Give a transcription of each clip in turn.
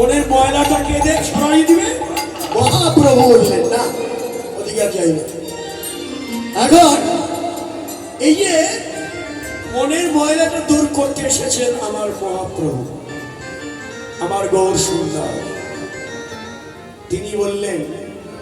মনের ময়লাটা কেঁদে সরাই দিবে? মহাপ্রভু বললেন না, অধিকার চাইবে এখন, এই যে মনের ময়লাটা দূর করতে এসেছেন আমার মহাপ্রভু, আমার গৌর সুন্দর। তিনি বললেন,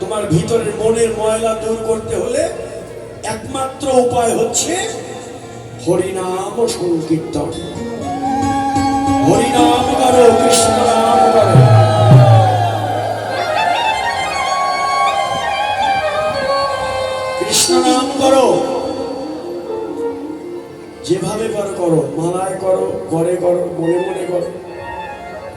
তোমার ভিতরের মনের ময়লা দূর করতে হলে একমাত্র উপায় হচ্ছে হরিনাম ও সংকীর্তন। হরিনাম করো, কৃষ্ণ নাম করো। যেভাবে করো করো, মালায় করো, ঘরে করো, মনে মনে করো।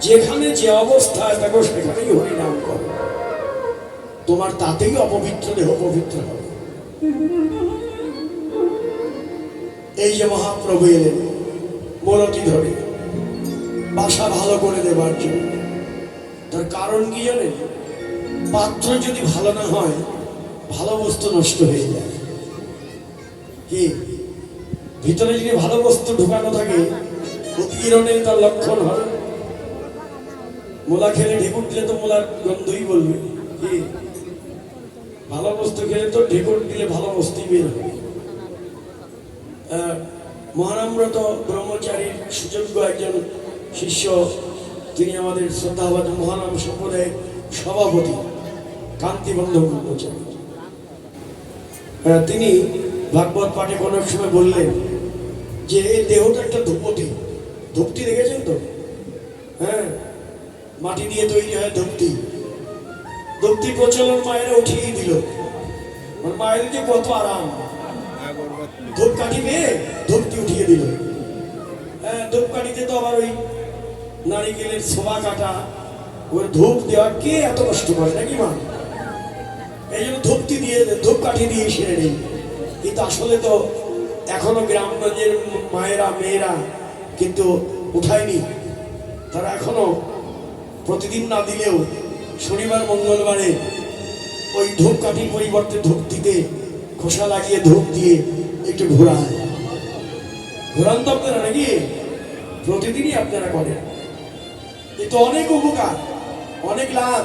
যেখানে যে অবস্থায় থাকো সেখানেই হরিনাম করো। তোমার তাতেই অপবিত্র দেহ পবিত্র হবে। এই যে মহাপ্রভু এলেন মোরতি ধরে? বাসা ভালো করে দেবার জন্য। তার কারণ কি জানেন পাত্র যদি ভালো না হয়, ভালো বস্তু নষ্ট হয়ে যায়। কি? ভিতরে যদি ভালো বস্তু ঢুকানো থাকে উৎকীর্ণের তার লক্ষণ হবে। মোলা খেলে ঢেকুর দিলে তো মোলার গন্ধই বলবে। কি? ভালো বস্তু খেলে তো ঢেকুর দিলে ভালো বস্তুই বের হবে। মহানাম্রত ব্রহ্মচারীর সুযোগ্য একজন শিষ্য তিনি আমাদের শ্রদ্ধাবাদ মহানাম সম্প্রদায়ের সভাপতি কান্তিবন্ধ ব্রহ্মচারী আহ, তিনি ভাগবত পাঠে কোনো এক সময় বললেন যে এই দেহটা একটা ধূপতি। ধূপটি দেখেছেন তো? হ্যাঁ মাটি দিয়ে তৈরি হয় ধূপটি ধূপটি প্রচলন মায়েরা উঠিয়ে দিল। মানে মায়ের যে কত আরাম। ধূপ কাঠি পেয়ে ধূপটি উঠিয়ে দিল। হ্যাঁ ধূপ কাঠিতে তো আবার ওই নারিকেলের ছোবা কাটা ওই ধূপ দেওয়া, কে এত কষ্ট করে নাকি মা? এই জন্য ধূপটি দিয়ে ধূপ কাঠি দিয়ে সেরে নেই কিন্তু আসলে তো এখনও গ্রামগঞ্জের মায়েরা, মেয়েরা কিন্তু উঠায়নি। তারা এখনও প্রতিদিন না দিলেও শনিবার, মঙ্গলবারে ওই ধূপ কাঠির পরিবর্তে ধূপ দিতে খোসা লাগিয়ে ধূপ দিয়ে একটু ঘোরায় ঘোরান তো আপনারা নাকি? প্রতিদিনই আপনারা করেন। কিন্তু অনেক উপকার, অনেক লাভ।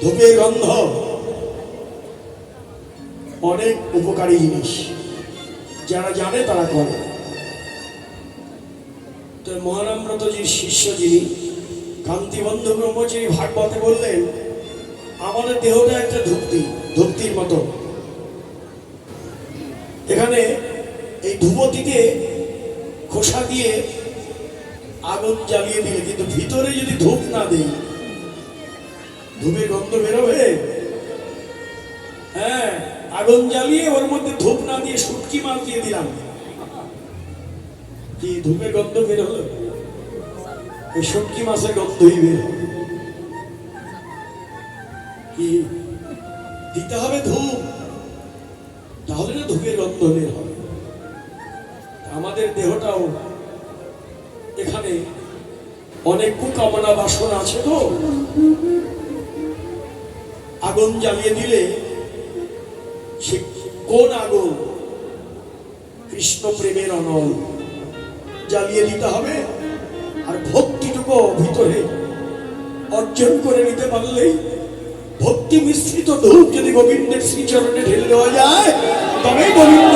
ধূপের গন্ধ অনেক উপকারী জিনিস, যারা জানে তারা করে। তো মহানাম্রতজির শিষ্য যিনি, কান্তিবন্ধু ব্রহ্মচারী ভাগবতে বললেন, আমাদের দেহটা একটা ধূপতি, ধূপতির মতো। এখানে এই ধূপতিতে খোসা দিয়ে আগুন জ্বালিয়ে দিলে, কিন্তু ভিতরে যদি ধূপ না দেই, ধূপের গন্ধ বেরোবে? হ্যাঁ আগুন জ্বালিয়ে ওর মধ্যে ধূপ না দিয়ে শুটকি মাল দিয়ে দিলাম। কি, ধূপের গন্ধ বের হলো? এই শুটকি মাছের গন্ধই বের কি, দিতে হবে ধূপ? তাহলে না ধূপের গন্ধ বের হবে। আমাদের দেহটাও অনেক কুকামনা বাসনা আছে তো। আগুন জ্বালিয়ে দিলে সে কোন আগুন? কৃষ্ণ প্রেমের অনল। জ্বালিয়ে দিতে হবে আর ভক্তিটুকু ভিতরে অর্জন করে নিতে পারলেই ভক্তি মিশ্রিত ধূপ যদি গোবিন্দের শ্রীচরণে ঢেলে দেওয়া যায়, তবেই গোবিন্দ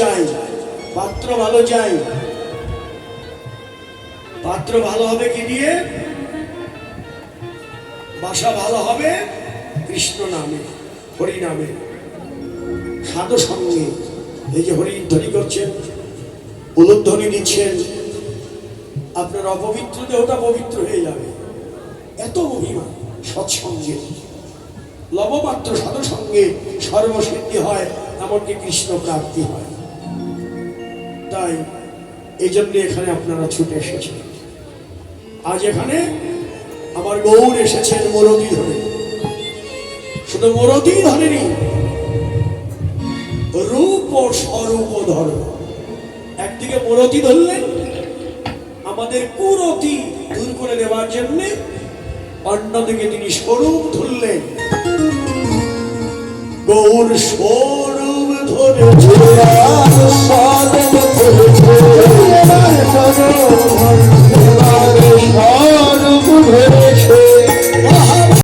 চাই পাত্র ভালো চাই পাত্র ভালো হবে কি দিয়ে? বাসা ভালো হবে কৃষ্ণ নামে, হরি নামে। সাধু সঙ্গে, এই যে হরি ধ্বনি করছেন উলুধ্বনি দিচ্ছেন, আপনার অপবিত্র দেহটা পবিত্র হয়ে যাবে। এত মহিমা সৎসঙ্গে। লবমাত্র সাধু সঙ্গে সর্বসিদ্ধি হয়, এমনকি কৃষ্ণ প্রাপ্তি হয়। তাই এই জন্য এখানে আপনারা ছুটে এসেছেন। আজ এখানে আমার গৌর এসেছেন মরদি ধরে। শুধু মরদি ধরেনি, রূপ ও স্বরূপ ধর্ম একদিকে মরতি ধরলেন, আমাদের কুরতি দূর করে দেওয়ার জন্য অন্যদিকে তিনি স্বরূপ ধরলেন। গৌর স্বরূপ